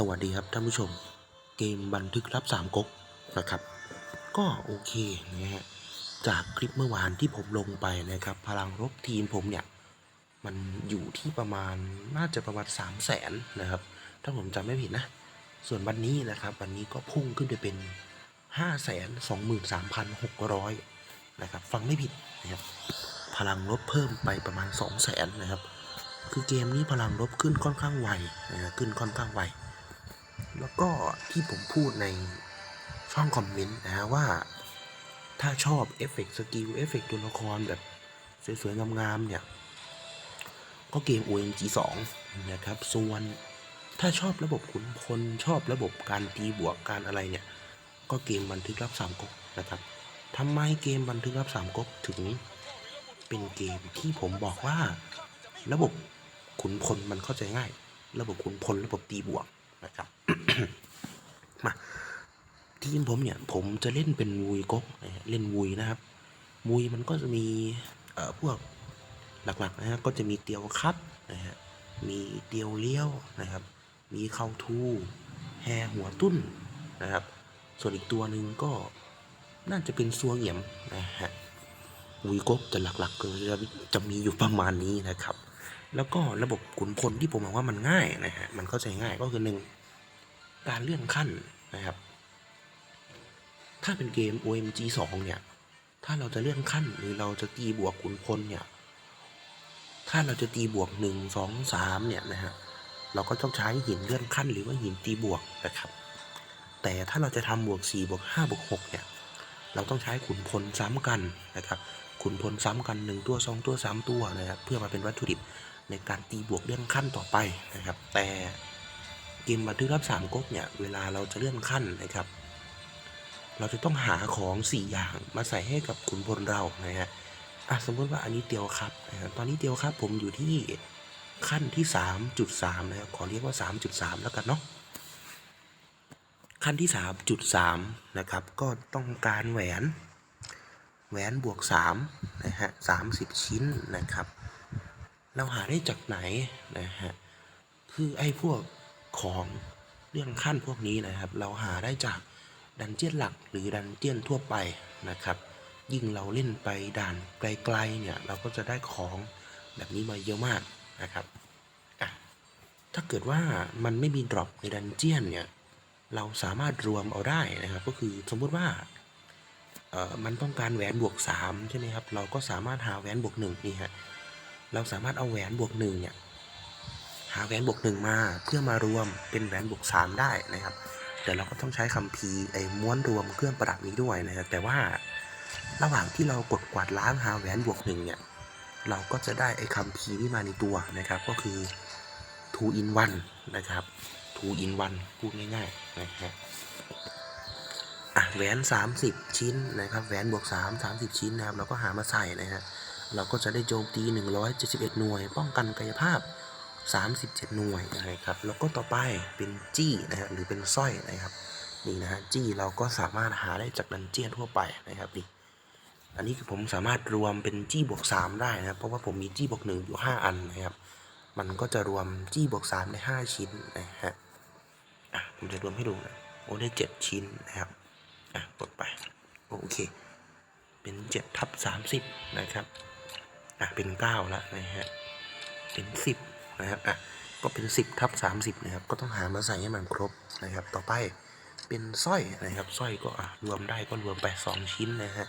สวัสดีครับท่านผู้ชม เกมบันทึกรับสามก๊กนะครับ ก็โอเคนะฮะจากคลิปเมื่อวานที่ผมลงไปนะครับ พลังรบทีมผมเนี่ย มันอยู่ที่ประมาณน่าจะประมาณ3 0 0แสนนะครับ ถ้าผมจำไม่ผิดนะ ส่วนวันนี้นะครับ วันนี้ก็พุ่งขึ้นไปเป็น5 2 3 6 0 0นะครับ ฟังไม่ผิดนะครับ พลังลบเพิ่มไปประมาณ2 0 0แสนนะครับ คือเกมนี้พลังลบขึ้นค่อนข้างไวนะฮะขึ้นค่อนข้างไว แล้วก็ที่ผมพูดในช่องคอมเมนต์นะว่า ถ้าชอบเอฟเฟกต์สกิลเอฟเฟกต์ตัวละครแบบสวยๆ งามๆเนี่ย ก็เกม OMG 2นะครับ ส่วนถ้าชอบระบบขุนพลชอบระบบการตีบวกการอะไรเนี่ย ก็เกมบันทึกรับสามก๊กนะครับทำไมเกมบันทึกรับสามก๊กถึงเป็นเกมที่ผมบอกว่า ระบบขุนพลมันเข้าใจง่าย ระบบขุนพลระบบตีบวกนะครับ มาทีมผมเนี่ยผมจะเล่นเป็นวุยก๊กเล่นวุยนะครับวุยมันก็จะมีเอ่อพวกหลักๆนะฮะก็จะมีเตียวคัดนะฮะมีเตียวเลี้ยวนะครับ มีเข้าทูแฮหัวตุ้นนะครับ ส่วนอีกตัวหนึ่งก็น่าจะเป็นซัวเหงียมนะฮะวุยก๊กจะหลักๆก็จะจะมีอยู่ประมาณนี้นะครับ แล้วก็ระบบขุนพลที่ผมมองว่ามันง่ายนะฮะมันเข้าใจง่ายก็คือหนึ่ง การเลื่อนขั้นนะครับ ถ้าเป็นเกม OMG 2 เนี่ย ถ้าเราจะเลื่อนขั้นหรือเราจะตีบวกขุนพลเนี่ย ถ้าเราจะตีบวก 1 2 3 เนี่ยนะฮะ เราก็ต้องใช้หินเลื่อนขั้นหรือว่าหินตีบวกนะครับ แต่ถ้าเราจะทำบวก4บวก5บวก6เนี่ย เราต้องใช้ขุนพลซ้ำกันนะครับ ขุนพลซ้ำกัน1ตัว2ตัว3ตัวนะครับ เพื่อมาเป็นวัตถุดิบในการตีบวกเลื่อนขั้นต่อไปนะครับ แต่ เกมบันทึกรับสามก๊กเนี่ยเวลาเราจะเลื่อนขั้นนะครับ เราจะต้องหาของ 4 อย่างมาใส่ให้กับขุนพลเรานะฮะอะสมมติว่าอันนี้เตียวครับนะรบตอนนี้เตียวครับผมอยู่ที่ขั้นที่ 3.3 นะครับขอเรียกว่า 3.3 แล้วกันเนาะขั้นที่ 3.3 นะครับ ก็ต้องการแหวนแหวนบวก3นะฮะ30 ชิ้นนะครับ เราหาได้จากไหนนะฮะคือไอ้พวก ของเรื่องขั้นพวกนี้นะครับ เราหาได้จากดันเจียนหลักหรือดันเจียนทั่วไปนะครับ ยิ่งเราเล่นไปด่านไกลๆเนี่ยเราก็จะได้ของแบบนี้มาเยอะมากนะครับถ้าเกิดว่ามันไม่มีดรอปในดันเจียนเนี่ยเราสามารถรวมเอาได้นะครับ ก็คือสมมุติว่าเออมันต้องการแหวนบวก3ใช่ไหมครับ เราก็สามารถหาแหวนบวก1นี่ฮะเราสามารถเอาแหวนบวกหนึ่งเนี่ยาแหวนบวกหนึ่งมาเพื่อมารวมเป็นแหวนบวกสามได้นะครับ แต่เราก็ต้องใช้คัมภีร์ไอ้ม้วนรวมเครื่องประดับนี้ด้วยนะครับแต่ว่าระหว่างที่เรากดกวาดล้างหาแหวนบวกหนึ่งเนี่ยเราก็จะได้ไอ้คัมภีร์ที่มาในตัวนะครับ ก็คือ two in one นะครับ two in one พูดง่ายๆนะฮะอะแหวน 30 ชิ้นนะครับแหวนบวก3 30 ชิ้นนะครับเราก็หามาใส่นะฮะเราก็จะได้โจมตี 171 หน่วย ป้องกันกายภาพ 37 หน่วยนะครับ แล้วก็ต่อไปเป็นจี้นะฮะหรือเป็นสร้อยนะครับนี่นะฮะจี้เราก็สามารถหาได้จากดันเจียนทั่วไปนะครับนี่อันนี้คือผมสามารถรวมเป็นจี้บวก3ได้นะครับเพราะว่าผมมีจี้บวก1อยู่ 5 อันนะครับ มันก็จะรวมจี้บวก3ได้5ชิ้นนะฮะอะผมจะรวมให้ดูนะโอ้ได้ 7 ชิ้นนะครับอะกดไปโอเค เป็น7ทับ30นะครับอะเป็น9แล้วนะฮะเป็น 10 นะครับอะก็เป็น 10ทับ30นะครับก็ต้องหามาใส่ให้มันครบนะครับ ต่อไปเป็นสร้อยนะครับสร้อยก็อะรวมได้ก็รวมไป 2 ชิ้นนะฮะ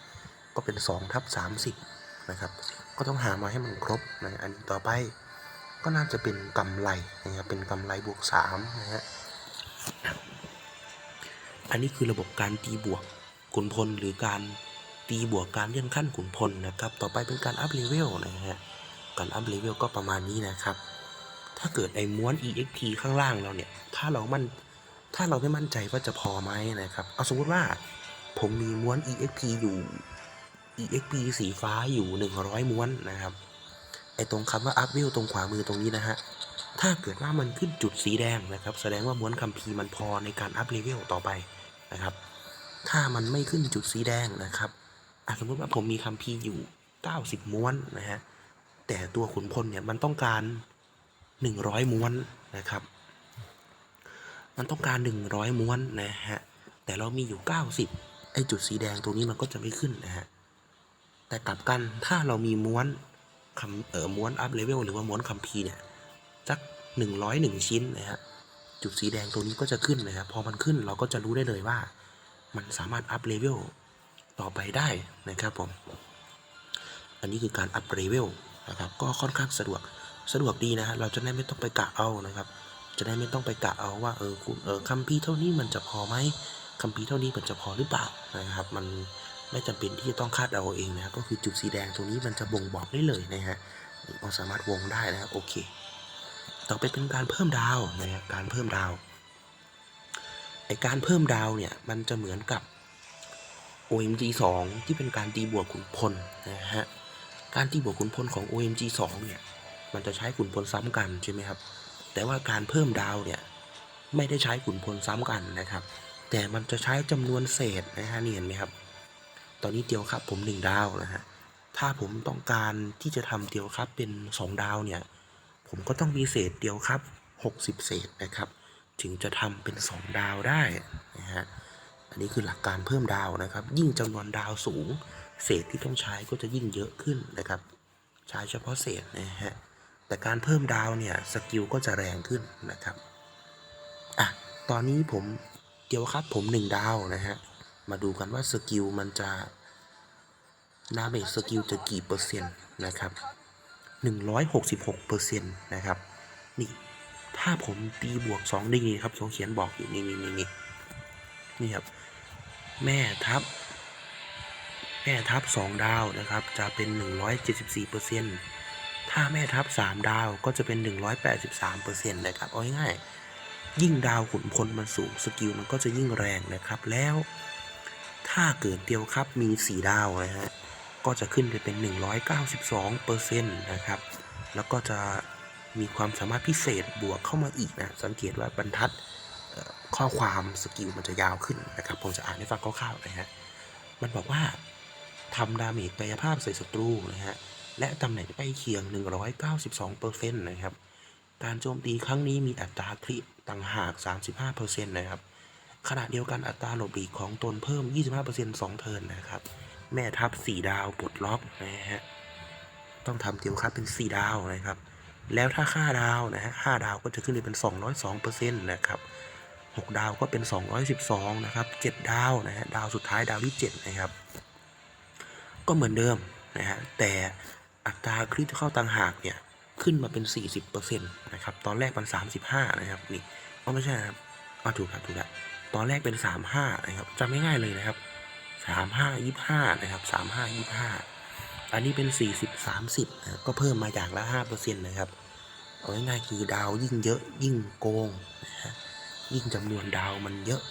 ก็เป็น2ทับ30นะครับก็ต้องหามาให้มันครบนะอันต่อไปก็น่าจะเป็นกำไรนะครับเป็นกำไรบวก3นะฮะอันนี้คือระบบการตีบวกขุนพลหรือการตีบวกการเลื่อนขั้นขุนพลนะครับ ต่อไปเป็นการอัพเลเวลนะฮะการอัพเลเวลก็ประมาณนี้นะครับ ถ้าเกิดไอ้ม้วน EXP ข้างล่างเราเนี่ย ถ้าเรามันถ้าเราไม่มั่นใจว่าจะพอไหมนะครับ เอาสมมติว่าผมมีม้วน EXP อยู่ EXP สีฟ้าอยู่ 100 ม้วนนะครับ ไอ้ตรงคำว่า up level ตรงขวามือตรงนี้นะฮะ ถ้าเกิดว่ามันขึ้นจุดสีแดงนะครับ แสดงว่าม้วนคัมภีร์มันพอในการอัพเลเวลต่อไปนะครับ ถ้ามันไม่ขึ้นจุดสีแดงนะครับอะสมมติว่าผมมีคัมภีร์อยู่ 90 ม้วนนะฮะ แต่ตัวขุนพลเนี่ยมันต้องการ 100 ม้วนนะครับ มันต้องการหนึ่งร้อยม้วนนะฮะ แต่เรามีอยู่เก้าสิบไอจุดสีแดงตรงนี้มันก็จะไม่ขึ้นนะฮะ แต่กลับกันถ้าเรามีม้วนคำเอ่อม้วนอัพเลเวลหรือว่าม้วนคัมภีเนี่ยสักหนึ่งร้อยหนึ่งชิ้นนะฮะ จุดสีแดงตรงนี้ก็จะขึ้นนะครับพอมันขึ้นเราก็จะรู้ได้เลยว่า มันสามารถอัพเลเวลต่อไปได้นะครับผม อันนี้คือการอัพเลเวลนะครับ ก็ค่อนข้างสะดวก สะดวกดีนะฮะเราจะได้ไม่ต้องไปกะเอานะครับ จะได้ไม่ต้องไปกะเอาว่าเออคุณเออคัมภีร์เท่านี้มันจะพอไหมคัมภีร์เท่านี้มันจะพอหรือเปล่านะครับ มันไม่จำเป็นที่จะต้องคาดเอาเองนะครับก็คือจุดสีแดงตรงนี้มันจะบ่งบอกได้เลยนะฮะเราสามารถวงได้นะครับโอเค ต่อไปเป็นการเพิ่มดาวนะครับการเพิ่มดาวไอการเพิ่มดาวเนี่ยมันจะเหมือนกับ OMG 2 ที่เป็นการตีบวกขุนพลนะฮะการตีบวกขุนพลของ OMG 2 เนี่ย มันจะใช้ขุนพลซ้ำกันใช่ไหมครับ แต่ว่าการเพิ่มดาวเนี่ยไม่ได้ใช้ขุนพลซ้ำกันนะครับ แต่มันจะใช้จำนวนเศษนะฮะนี่เห็นไหมครับ ตอนนี้เตียวครับผม 1 ดาวนะฮะถ้าผมต้องการที่จะทำเตียวครับเป็น 2 ดาวเนี่ยผมก็ต้องมีเศษเดียวครับ 60 เศษนะครับ ถึงจะทำเป็น 2 ดาวได้นะฮะอันนี้คือหลักการเพิ่มดาวนะครับ ยิ่งจำนวนดาวสูง เศษที่ต้องใช้ก็จะยิ่งเยอะขึ้นนะครับ ใช้เฉพาะเศษนะฮะ แต่การเพิ่มดาวเนี่ยสกิลก็จะแรงขึ้นนะครับอะตอนนี้ผมเดียวครับผม1ดาวนะฮะมาดูกันว่าสกิลมันจะดาเมจสกิลจะกี่เปอร์เซ็นต์นะครับ166เปอร์เซ็นต์นะครับนี่ถ้าผมตีบวก2ดีครับเขาเขียนบอกอยู่นี่นี่นี่นี่นี่ครับแม่ทับแม่ทับ2ดาวนะครับจะเป็น 174เปอร์เซ็นต์ ถ้าแม่ทับ3ดาวก็จะเป็น 183เปอร์เซ็นต์นะครับเอาง่ายๆยิ่งดาวขุนพลมันสูงสกิลมันก็จะยิ่งแรงนะครับแล้ว ถ้าเกิดเดียวครับมี 4 ดาวนะฮะก็จะขึ้นไปเป็น 192เปอร์เซ็นต์นะครับแล้วก็จะมีความสามารถพิเศษบวกเข้ามาอีกนะสังเกตว่าบรรทัดข้อความสกิลมันจะยาวขึ้นนะครับผมจะอ่านให้ฟังคร่าวๆนะฮะมันบอกว่าทำดาเมจกายภาพใส่ศัตรูนะฮะ และตำแหน่งใกล้เคียง 192เปอร์เซ็นต์นะครับ การโจมตีครั้งนี้มีอัตราคริต่างหาก 35เปอร์เซ็นต์นะครับ ขณะเดียวกันอัตราหลบหลีกของตนเพิ่ม 25%สองเทิร์นนะครับ แม่ทัพ 4 ดาวปลดล็อกนะฮะ ต้องทำเตียวคับเป็น 4 ดาวนะครับ แล้วถ้าค่าดาวนะฮะ5ดาวก็จะขึ้นไปเป็น 202%นะครับ6ดาวก็เป็น 212 นะครับ 7 ดาวนะฮะ ดาวสุดท้ายดาวที่ 7 นะครับ ก็เหมือนเดิมนะฮะ แต่ อัตราคริติเข้าต่างหากเนี่ยขึ้นมาเป็น 40%นะครับ ตอนแรกมัน 35 นะครับนี่อ๋อไม่ใช่นะครับอ๋อถูกครับถูกแล้วตอนแรกเป็น 35 นะครับจำไม่ง่ายเลยนะครับ 35 25 นะครับ 35 25 อันนี้เป็น 40 30นะก็เพิ่มมาอย่างละ 5%นะครับ เอาง่ายๆคือดาวยิ่งเยอะยิ่งโกงนะฮะยิ่งจำนวนดาวมันเยอะ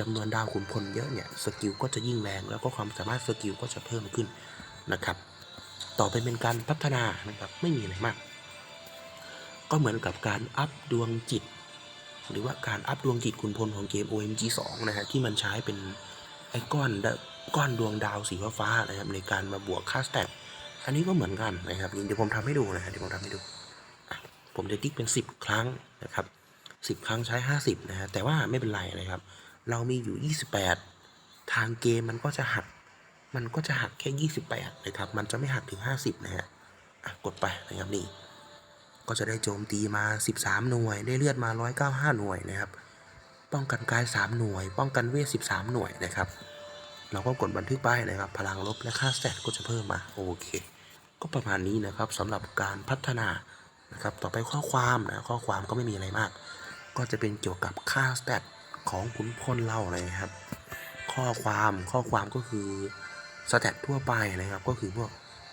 จำนวนดาวขุนพลเยอะเนี่ยสกิลก็จะยิ่งแรง แล้วก็ความสามารถสกิลก็จะเพิ่มขึ้นนะครับ ต่อไปเป็นการพัฒนานะครับ ไม่มีอะไรมาก ก็เหมือนกับการอัพดวงจิต หรือว่าการอัพดวงจิตขุนพลของเกม OMG 2 นะฮะที่มันใช้เป็นไอ้ก้อนดะก้อนดวงดาวสีฟ้านะครับในการมาบวกค่าสแตทอันนี้ก็เหมือนกันนะครับเดี๋ยวผมทำให้ดูนะฮะเดี๋ยวผมทำให้ดู ผมจะติ๊กเป็น 10 ครั้งนะครับ 10 ครั้งใช้ 50 นะฮะแต่ว่าไม่เป็นไรนะครับ เรามีอยู่ 28 ทางเกมมันก็จะหัก มันก็จะหักแค่ 28 นะครับ มันจะไม่หักถึง 50 นะฮะกดไปนะครับนี่ ก็จะได้โจมตีมา 13 หน่วย ได้เลือดมา 195 หน่วยนะครับ ป้องกันกาย 3 หน่วย ป้องกันเวท 13 หน่วยนะครับ เราก็กดบันทึกไปนะครับ พลังลบและค่าสแตก็จะเพิ่มมา โอเค ก็ประมาณนี้นะครับสำหรับการพัฒนานะครับ ต่อไปข้อความนะ ข้อความก็ไม่มีอะไรมาก ก็จะเป็นเกี่ยวกับค่าสแตทของขุนพลเรานะครับ ข้อความ ข้อความก็คือ สแตททั่วไปนะครับ ก็คือพวก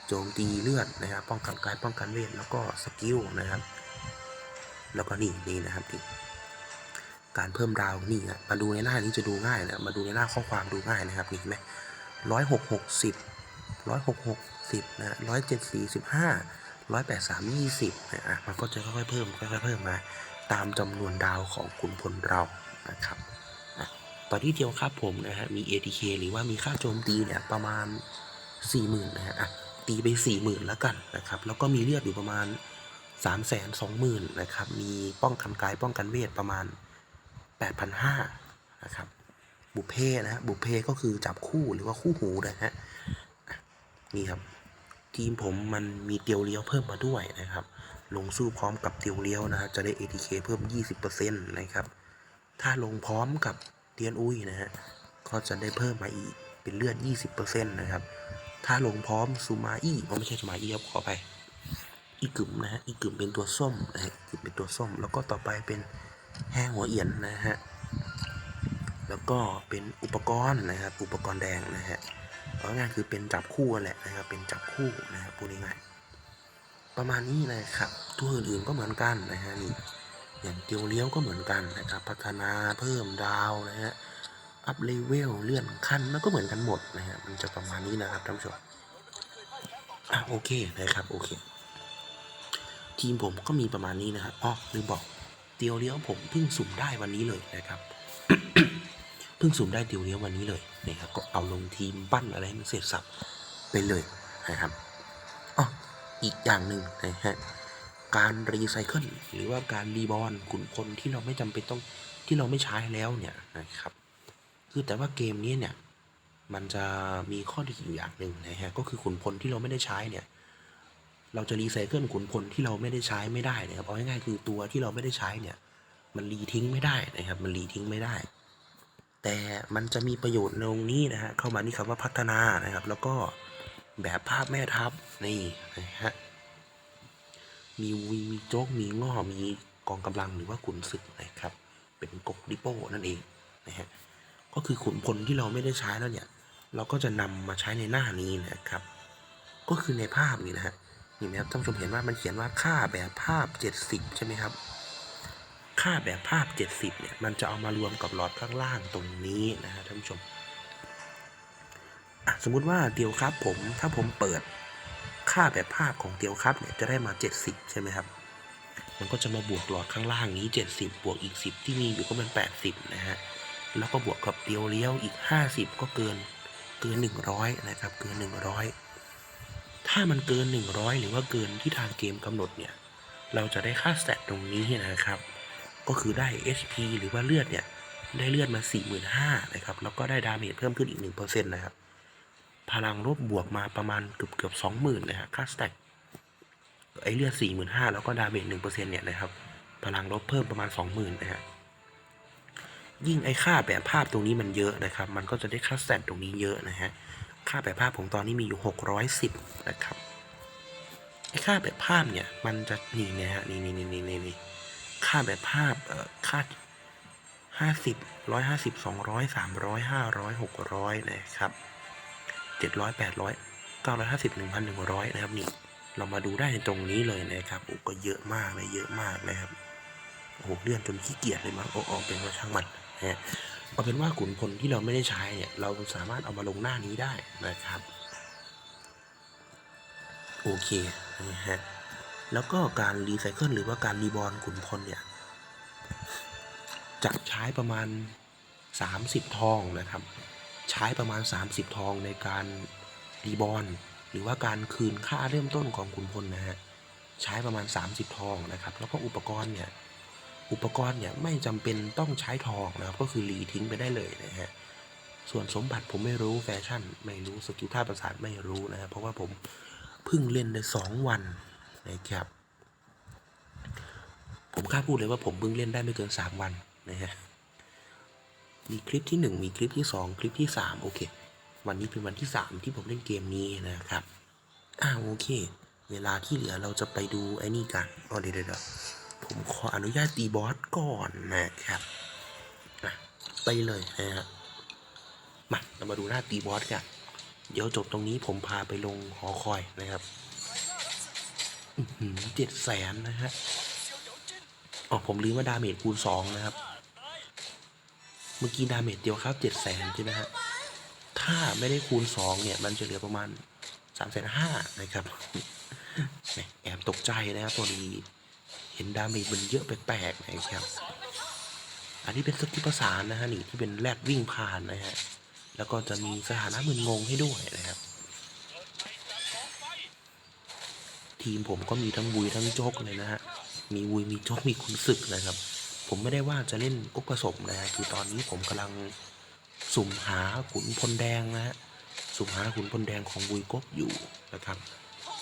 โจมตีเลือดนะครับ ป้องกันกายป้องกันเวทแล้วก็สกิลนะครับ แล้วก็นี่นี่นะครับนี่การเพิ่มดาวนี่นะมาดูในหน้านี้จะดูง่ายนะมาดูในหน้าข้อความดูง่ายนะครับนี่ไหมร้อยหกหกสิบร้อยหกหกสิบนะร้อยเจ็ดสี่สิบห้าร้อยแปดสามยี่สิบนะอะมันก็จะค่อยๆเพิ่มค่อยๆเพิ่มมาตามจำนวนดาวของขุนพลเรานะครับ ตอที่เดียวครับผมนะฮะมี ATK หรือว่ามีค่าโจมตีเนี่ยประมาณ 40,000นะฮะอะตีไป 40,000แล้วกันนะครับแล้วก็มีเลือดอยู่ประมาณ 3 2 0 0 0 0นะครับมีป้องกันกายป้องกันเวทประมาณ 8,500นะครับบุเพนะฮะบุเพก็คือจับคู่หรือว่าคู่หูนะฮะอะนี่ครับทีมผมมันมีเตียวเลี้ยวเพิ่มมาด้วยนะครับ ลงสู้พร้อมกับเตียวเลี้ยวนะฮะจะได้ ATK เพิ่ม 20%นะครับ ถ้าลงพร้อมกับ เตียนอุ้ยนะฮะก็จะได้เพิ่มมาอีกเป็นเลือด 20%นะครับ ถ้าลงพร้อมซูมาอี้อ๋อไม่ใช่ซูมาอี้ครับขอไป อีกึ่มนะฮะ อีกึ่มเป็นตัวส้มนะฮะอีกึ่มเป็นตัวส้ม แล้วก็ต่อไปเป็นแห้งหัวเอียนนะฮะ แล้วก็เป็นอุปกรณ์นะครับ อุปกรณ์แดงนะฮะเอาง่ายคือเป็นจับคู่แหละนะครับ เป็นจับคู่นะครับพูดง่ายๆประมาณนี้นะครับ ตัวอื่นๆก็เหมือนกันนะฮะนี่ อย่างเตียวเลี้ยวก็เหมือนกันนะครับ พัฒนาเพิ่มดาวนะฮะ อัพเลเวลเลื่อนขั้นมันก็เหมือนกันหมดนะฮะ มันจะประมาณนี้นะครับท่านผู้ชมอะโอเคนะครับโอเค ทีมผมก็มีประมาณนี้นะครับอ๋อลืมบอกเตียวเลี้ยวผมเพิ่งสุ่มได้วันนี้เลยนะครับ เพิ่งสุ่มได้เตียวเลี้ยววันนี้เลยนะครับ ก็เอาลงทีมปั้นอะไรให้มันเสร็จสับไปเลยนะครับอ๋ออีกอย่างหนึ่งนะฮะ การรีไซเคิลหรือว่าการรีบอลขุนพลที่เราไม่จำเป็นต้องที่เราไม่ใช้แล้วเนี่ยนะครับ คือแต่ว่าเกมนี้เนี่ยมันจะมีข้อดีอยู่อย่างหนึ่งนะฮะก็คือขุนพลที่เราไม่ได้ใช้เนี่ยเราจะรีไซเคิลขุนพลที่เราไม่ได้ใช้ไม่ได้นะครับเอาง่ายๆคือตัวที่เราไม่ได้ใช้เนี่ยมันรีทิ้งไม่ได้นะครับ มันรีทิ้งไม่ได้ แต่มันจะมีประโยชน์ตรงนี้นะฮะเข้ามาที่คำว่าพัฒนานะครับ แล้วก็แบบภาพแม่ทัพนี่นะฮะ มีวีมีโจ๊กมีง่อมีกองกำลังหรือว่าขุนศึกนะครับ เป็นกกดิโป้นั่นเองนะฮะก็คือขุนพลที่เราไม่ได้ใช้แล้วเนี่ย เราก็จะนำมาใช้ในหน้านี้นะครับ ก็คือในภาพนี่นะฮะเห็นไหมครับท่านผู้ชมเห็นว่ามันเขียนว่าค่าแบบภาพ 70 ใช่ไหมครับ ค่าแบบภาพ 70เนี่ยมันจะเอามารวมกับหลอดข้างล่างตรงนี้นะฮะท่านผู้ชมสมมุติว่าเตียวครับผมถ้าผมเปิด ค่าแบบภาพของเตียวครับเนี่ยจะได้มา 70 ใช่ไหมครับ มันก็จะมาบวกหลอดข้างล่างนี้ 70 บวกอีก 10 ที่มีอยู่ก็เป็น 80 นะฮะ แล้วก็บวกกับเตียวเลี้ยวอีก 50 ก็เกินเกิน 100 นะครับ เกิน 100 ถ้ามันเกิน 100 หรือว่าเกินที่ทางเกมกำหนดเนี่ย เราจะได้ค่าสแตตรงนี้นะครับ ก็คือได้ HP หรือว่าเลือดเนี่ย ได้เลือดมา 45,000นะครับ แล้วก็ได้ดาเมจเพิ่มขึ้นอีก 1%นะครับ พลังลบบวกมาประมาณเกือบเกือบ20,000นะฮะค่าสแตทไอเลือด45,000แล้วก็ดาเมจ1%เปอร์เซ็นเนี่ยนะครับ พลังลบเพิ่มประมาณ20,000นนะฮะยิ่งไอค่าแบบภาพตรงนี้มันเยอะนะครับ มันก็จะได้ค่าสแตทตรงนี้เยอะนะฮะค่าแบบภาพผมตอนนี้มีอยู่610นะครับไอค่าแบบภาพเนี่ยมันจะนี่นะฮะนี่นี่นี่นี่นี่นี่ค่าแบบภาพเอ่อค่าห้าสิบร้อยห้าสิบสองร้อยสามร้อยห้าร้อยหกร้อยนะครับ เจ็ดร้อยแปดร้อยเก้าร้อยห้าสิบหนึ่งพันหนึ่งร้อยนะครับนี่เรามาดูได้ในตรงนี้เลยนะครับโอ้ก็เยอะมากเลยเยอะมากนะครับโอ้โหเลื่อนจนขี้เกียจเลยมั้งโอ้ออกเป็นว่าช่างมันนะฮะเอาเป็นว่าขุนพลที่เราไม่ได้ใช้เนี่ยเราสามารถเอามาลงหน้านี้ได้นะครับโอเคนะฮะแล้วก็การรีไซเคิลหรือว่าการรีบอลขุนพลเนี่ยจะใช้ประมาณ 30 ทองนะครับ ใช้ประมาณ 30 ทองในการรีบอลหรือว่าการคืนค่าเริ่มต้นของขุนพลนะฮะใช้ประมาณ 30 ทองนะครับ แล้วก็อุปกรณ์เนี่ยอุปกรณ์เนี่ยไม่จำเป็นต้องใช้ทองนะครับก็คือรีทิ้งไปได้เลยนะฮะส่วนสมบัติผมไม่รู้แฟชั่น ไม่รู้สกิลท่าประสาทไม่รู้นะครับเพราะว่าผมเพิ่งเล่นได้สองวันนะครับผมกล้าพูดเลยว่าผมเพิ่งเล่นได้ไม่เกินสามวันนะฮะ มีคลิปที่หนึ่งมีคลิปที่สองคลิปที่สามโอเค วันนี้เป็นวันที่สามที่ผมเล่นเกมนี้นะครับอ่าโอเค เวลาที่เหลือเราจะไปดูไอ้นี่กันอ๋อเดี๋ยวเดี๋ยวผมขออนุญาตตีบอสก่อนนะครับอะไปเลยนะฮะมาเรามาดูหน้าตีบอสกันเดี๋ยวจบตรงนี้ผมพาไปลงหอคอยนะครับเจ็ดแสนนะฮะอ๋อผมลืมว่าดาเมจคูณสองนะครับ มื่อกี้ดาเมจเดียวครับเจ็ดแสนใช่ไหมฮะถ้าไม่ได้คูณสองเนี่ย มันจะเหลือประมาณสามแสนห้านะครับแหมแอบตกใจนะครับพอดีเห็นดาเมจมันเยอะแปลกๆนะครับ อันนี้เป็นสกิลประสานนะฮะนี่ที่เป็นแรดวิ่งผ่านนะฮะ แล้วก็จะมีสถานะมึนงงให้ด้วยนะครับ ทีมผมก็มีทั้งวุยทั้งโจกเลยนะฮะ มีวุยมีโจกมีคุณศึกนะครับ ผมไม่ได้ว่าจะเล่นกุ๊กผสมนะฮะคือตอนนี้ผมกำลังสุ่มหาขุนพลแดงนะฮะสุ่มหาขุนพลแดงของบุยก๊กอยู่นะครับ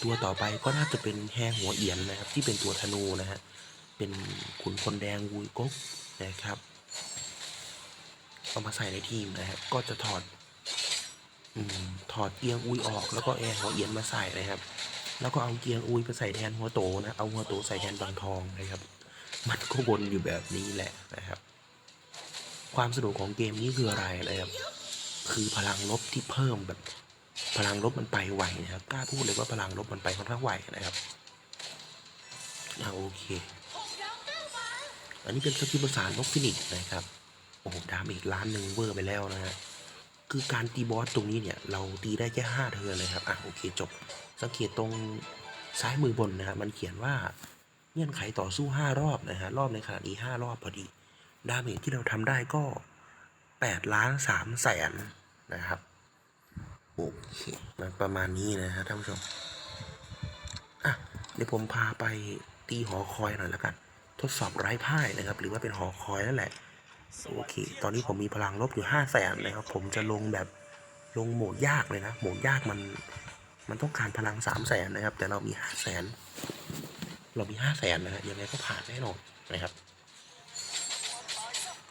ตัวต่อไปก็น่าจะเป็นแฮหัวเอียนนะครับ ที่เป็นตัวธนูนะฮะเป็นขุนพลแดงบุยก๊กนะครับเอามาใส่ในทีมนะครับก็จะถอดอถอดเกียงอุยออกแล้วก็แอร์หัวเอียนมาใส่นะครับ แล้วก็เอาเกียงอุยไปใส่แทนหัวโตนะ เอาหัวโตใส่แทนบางทองนะครับ มันก็วนอยู่แบบนี้แหละนะครับ ความสนุกของเกมนี้คืออะไรนะครับ คือพลังลบที่เพิ่มแบบ พลังลบมันไปไวนะครับกล้าพูดเลยว่าพลังลบมันไปค่อนข้างไวนะครับอ่าโอเค อันนี้เป็นสกิลประสานนกฟินิกนะครับโอ้โหดาเมจล้านหนึ่งเวอร์ไปแล้วนะฮะคือการตีบอสตรงนี้เนี่ย เราตีได้แค่ห้าเทิร์นเลยครับอะโอเคจบ สังเกตตรงซ้ายมือบนนะฮะมันเขียนว่า เงื่อนไขต่อสู้ห้ารอบนะฮะรอบในขณะนี้ห้ารอบพอดี ดาเมจที่เราทำได้ก็แปดล้านสามแสนนะครับโอเคมันประมาณนี้นะฮะท่านผู้ชมอะเดี๋ยวผมพาไปตีหอคอยหน่อยแล้วกัน ทดสอบไร้พ่ายนะครับ หรือว่าเป็นหอคอยนั่นแหละโอเค ตอนนี้ผมมีพลังลบอยู่ห้าแสนนะครับ ผมจะลงแบบลงโหมดยากเลยนะ โหมดยากมัน มันต้องการพลังสามแสนนะครับ แต่เรามีห้าแสน เรามีห้าแสนนะฮะยังไงก็ผ่านแน่นอนนะครับ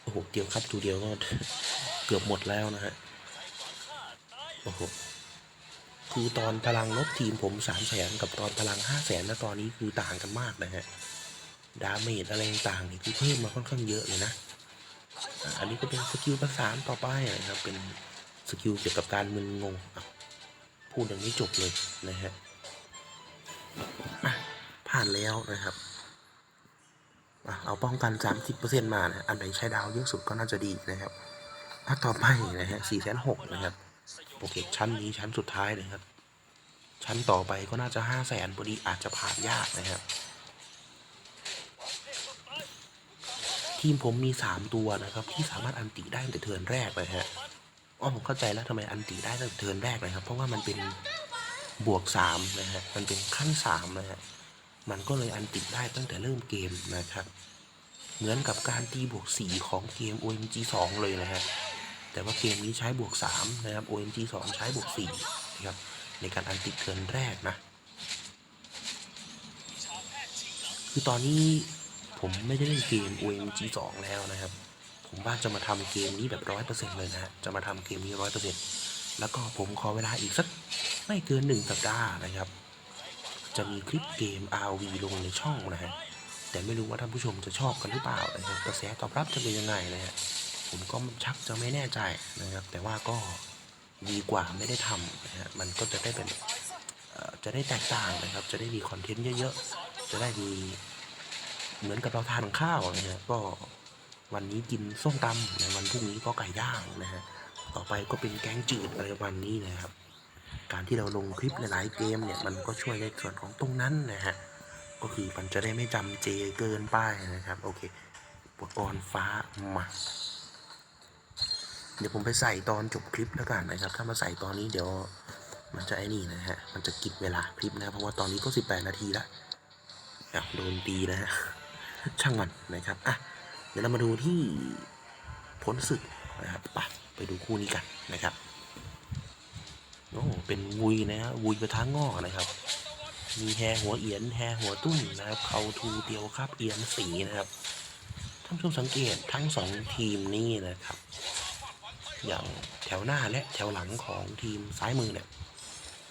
โอ้โหเดียวครับตูเดียวก็เกือบหมดแล้วนะฮะโอ้โหคือตอนพลังลบทีมผมสามแสนกับตอนพลังห้าแสนนะตอนนี้คือต่างกันมากนะฮะดาเมจอะไรต่างนี่คือเพิ่มมาค่อนข้างเยอะเลยนะอันนี้ก็เป็นสกิลประสานต่อไปนะครับเป็นสกิลเกี่ยวกับการมึนงงพูดอย่างนี้จบเลยนะฮะ ผ่านแล้วนะครับเอาป้องกัน 30%มานะอันไหนใช้ดาวเยอะสุดก็น่าจะดีนะครับอะต่อไปนะฮะ4 6 0 0นะครับโอเคชั้นนี้ชั้นสุดท้ายนะครับ ชั้นต่อไปก็น่าจะ5 0 0 0 0 0พอดีอาจจะผ่านยากนะครับทีมผมมีสามตัวนะครับ ที่สามารถอันติได้ตั้งแต่เทิร์นแรกเลยฮะอ๋อผมเข้าใจแล้วทำไมอันติได้ตั้งแต่เทิร์นแรกนะครับ เพราะว่ามันเป็นบวกสามนะฮะมันเป็นขั้นสามนะฮะ มันก็เลยอันติดได้ตั้งแต่เริ่มเกมนะครับ เหมือนกับการตีบวกสี่ของเกม OMG 2 เลยนะฮะ แต่ว่าเกมนี้ใช้บวกสามนะครับ OMG 2 ใช้บวกสี่นะครับ ในการอันติดเทิร์นแรกนะ คือตอนนี้ผมไม่ได้เล่นเกม OMG 2 แล้วนะครับ ผมว่าจะมาทำเกมนี้แบบร้อยเปอร์เซ็นต์เลยนะฮะจะมาทำเกมนี้ร้อยเปอร์เซ็นต์แล้วก็ผมขอเวลาอีกสักไม่เกินหนึ่งสัปดาห์นะครับ จะมีคลิปเกม RV ลงในช่องนะฮะแต่ไม่รู้ว่าท่านผู้ชมจะชอบกันหรือเปล่านะครับกระแสตอบรับจะเป็นยังไงนะฮะผมก็ชักจะไม่แน่ใจนะครับ แต่ว่าก็ดีกว่าไม่ได้ทำนะฮะมันก็จะได้เป็นจะได้แตกต่างนะครับ จะได้มีคอนเทนต์เยอะๆ จะได้มีเหมือนกับเราทานข้าวนะฮะก็วันนี้กินส้มตำในวันพรุ่งนี้ก็ไก่ย่างนะฮะต่อไปก็เป็นแกงจืดอะไรประมาณนี้นะครับ การที่เราลงคลิปหลายๆเกมเนี่ยมันก็ช่วยในส่วนของตรงนั้นนะฮะก็คือมันจะได้ไม่จำเจเกินไปนะครับโอเคอุปกรณ์ฟ้ามาเดี๋ยวผมไปใส่ตอนจบคลิปแล้วกันนะครับ ถ้ามาใส่ตอนนี้เดี๋ยวมันจะไอ้นี่นะฮะ มันจะกินเวลาคลิปนะเพราะว่าตอนนี้ก็ 18 นาทีละอะโดนตีนะฮะ ช่างมันนะครับ อะ เดี๋ยวเรามาดูที่ผลศึกนะครับ ไปไปดูคู่นี้กันนะครับ โอ้เป็นวุยนะฮะวุยประท้างงอกนะครับ มีแฮหัวเอียนแฮหัวตุ้นนะครับ เขาทูเตียวครับเอียนสีนะครับท่านผู้ชมสังเกตทั้งสองทีมนี่นะครับ อย่างแถวหน้าและแถวหลังของทีมซ้ายมือเนี่ย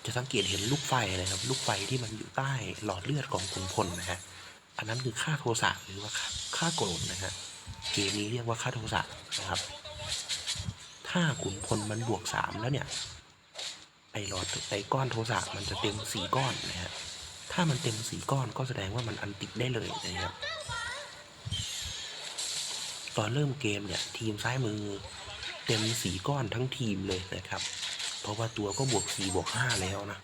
จะสังเกตเห็นลูกไฟนะครับ ลูกไฟที่มันอยู่ใต้หลอดเลือดของขุนพลนะฮะอันนั้นคือค่าโทสะหรือว่าค่าค่าโกรธนะฮะเกมนี้เรียกว่าค่าโทสะนะครับ ถ้าขุนพลมันบวกสามแล้วเนี่ย ไอหลอดไอก้อนโทสะมันจะเต็มสี่ก้อนนะฮะถ้ามันเต็มสี่ก้อนก็แสดงว่ามันอันติได้เลยนะครับตอนเริ่มเกมเนี่ยทีมซ้ายมือเต็มสีก้อนทั้งทีมเลยนะครับ เพราะว่าตัวก็บวกสี่บวกห้าแล้วนะ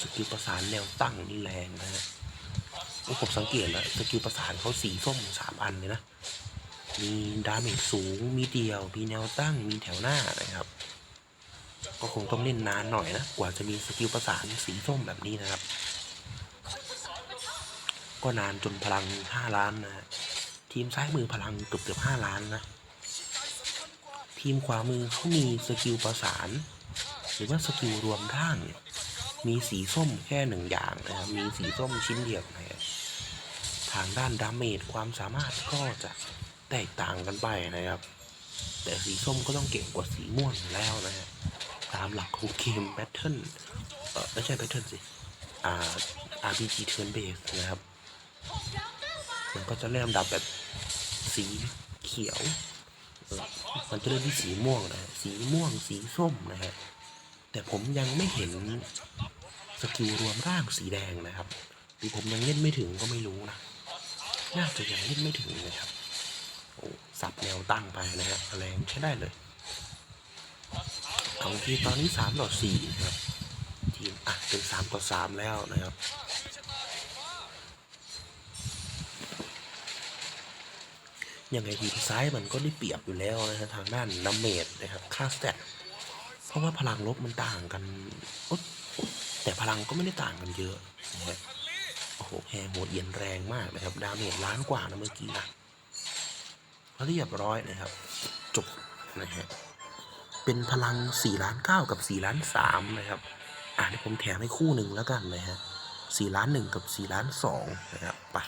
สกิลประสานแนวตั้งนี่แรงนะฮะผมสังเกตแล้วสกิลประสานเขาสีส้มสามอันเลยนะ มีดาเมจสูง มีเดียว มีแนวตั้ง มีแถวหน้านะครับ ก็คงต้องเล่นนานหน่อยนะ กว่าจะมีสกิลประสานสีส้มแบบนี้นะครับ ก็นานจนพลังห้าล้านนะ ทีมซ้ายมือพลังเกือบเกือบห้าล้านนะ ทีมขวามือเขามีสกิลประสาน หรือว่าสกิลรวมร่างมีสีส้มแค่หนึ่งอย่างนะครับ มีสีส้มชิ้นเดียวนะครับทางด้านดาเมจความสามารถก็จะ แตกต่างกันไปนะครับ แต่สีส้มก็ต้องเก่งกว่าสีม่วงแล้วนะฮะตามหลักของเกมแบทเทิลเออไม่ใช่แบทเทิลสิอ่า RPG turn base นะครับ มันก็จะเริ่มดับแบบสีเขียวมันจะเริ่มที่สีม่วงนะฮะสีม่วงสีส้มนะฮะแต่ผมยังไม่เห็นสกิลรวมร่างสีแดงนะครับหรือผมยังเล่นไม่ถึงก็ไม่รู้นะน่าจะยังเล่นไม่ถึงนะครับ สับแนวตั้งไปนะฮะแรงใช้ได้เลยของทีมตอนนี้สามต่อสี่นะครับทีมอะเป็นสามต่อสามแล้วนะครับยังไงทีมซ้ายมันก็ได้เปรียบอยู่แล้วนะฮะทางด้านน้ำเมดนะครับค่าสแตทเพราะว่าพลังลบมันต่างกันแต่พลังก็ไม่ได้ต่างกันเยอะนะฮะโอ้โหแฮโหดเอียนแรงมากนะครับ ดาเมจล้านกว่านะเมื่อกี้นะ เรียบร้อยนะครับ จบนะฮะเป็นพลัง4ล้าน9กับ4ล้าน3นะครับ อะเดี๋ยวผมแถมให้คู่หนึ่งแล้วกันนะฮะ4ล้าน1กับ4ล้าน2นะครับไป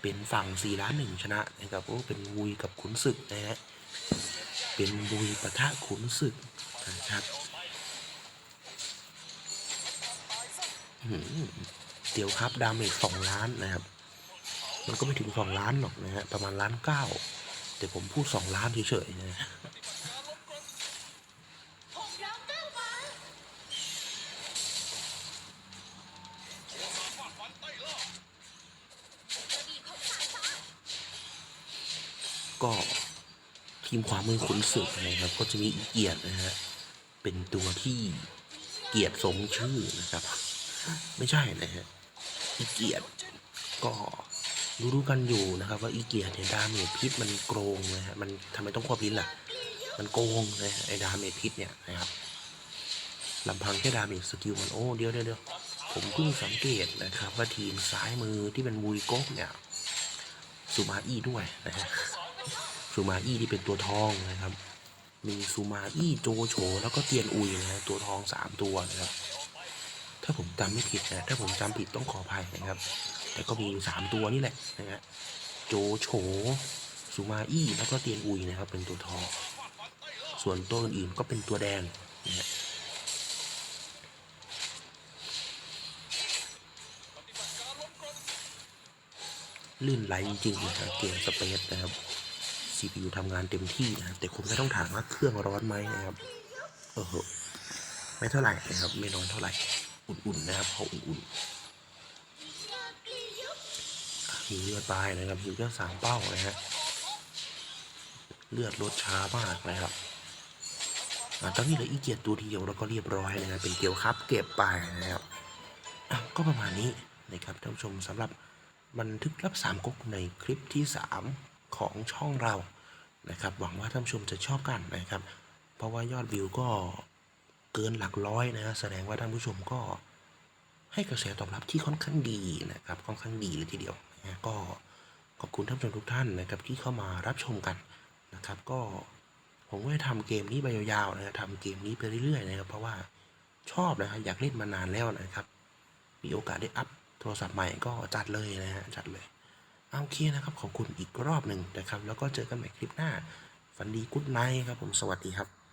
เป็นฝั่ง4ล้าน1ชนะนะครับโอ้เป็นวุยกับขุนศึกนะฮะเป็นวุยปะทะขุนศึกนะครับเดี๋ยวครับดาเมจ2ล้านนะครับ มันก็ไม่ถึง2ล้านหรอกนะฮะประมาณล้านเก้า แต่ผมพูดสองล้านเฉยๆนะก็ทีมขวามือขุนศึกนะครับ ก็จะมีอีเกียรตินะฮะเป็นตัวที่เกียรติสมชื่อนะครับ ไม่ใช่นะฮะอีเกียรติก็ รู้ๆกันอยู่นะครับ ว่าอีเกียเนี่ยดาเมจพิษมันโกงนะฮะมันทำไมต้องควบพิษล่ะ มันโกงนะฮะไอ้ดาเมจพิษเนี่ยนะครับลำพังแค่ดาเมจสกิลมันโอ้เดี๋ยวเดี๋ยวเดี๋ยวผมเพิ่งสังเกตนะครับ ว่าทีมซ้ายมือที่เป็นวุยโก๊กเนี่ยซูมาอี้ด้วยนะฮะซูมาอี้ที่เป็นตัวทองนะครับ มีซูมาอี้โจโฉแล้วก็เตียนอุยนะฮะตัวทองสามตัวนะครับถ้าผมจำไม่ผิดนะถ้าผมจำผิดต้องขออภัยนะครับ แต่ก็มีสามตัวนี่แหละนะฮะโจโฉซูมาอี้แล้วก็เตียนอุยนะครับ เป็นตัวทองส่วนตัวอื่นก็เป็นตัวแดงนะฮะลื่นไหลจริงๆนะครับเกมสเปซนะครับ CPU ทำงานเต็มที่นะครับแต่คงไม่ต้องถามว่าเครื่องร้อนไหมนะครับเออไม่เท่าไหร่นะครับ ไม่ร้อนเท่าไหร่ อุ่นๆนะครับเพออุ่นๆีเลือดตายนะครับ อยู่แค่สามเป้านะฮะเลือดลดช้ามากนะครับตอนนี้เหลืออีเกียตตัวเดียวแล้วก็เรียบร้อยนะครับเป็นเกียวครับ เก็บไปนะครับก็ประมาณนี้นะครับท่านผู้ชมสำหรับบันทึกรับสามก๊กในคลิปที่สามของช่องเรานะครับ หวังว่าท่านผู้ชมจะชอบกันนะครับ เพราะว่ายอดวิวก็เกินหลักร้อยนะฮะแสดงว่าท่านผู้ชมก็ให้กระแสตอบรับที่ค่อนข้างดีนะครับค่อนข้างดีเลยทีเดียว นะก็ขอบคุณท่านผู้ชมทุกท่านนะครับที่เข้ามารับชมกันนะครับ ก็ผมก็จะทำเกมนี้ไปยาวๆนะทำเกมนี้ไปเรื่อยๆนะครับ เพราะว่าชอบนะครับอยากเล่นมานานแล้วนะครับ มีโอกาสได้อัพโทรศัพท์ใหม่ก็จัดเลยนะฮะจัดเลยเอาโอเคนะครับขอบคุณอีกรอบหนึ่งนะครับ แล้วก็เจอกันใหม่คลิปหน้า ฝันดีกุ๊ดไนท์ครับผมสวัสดีครับ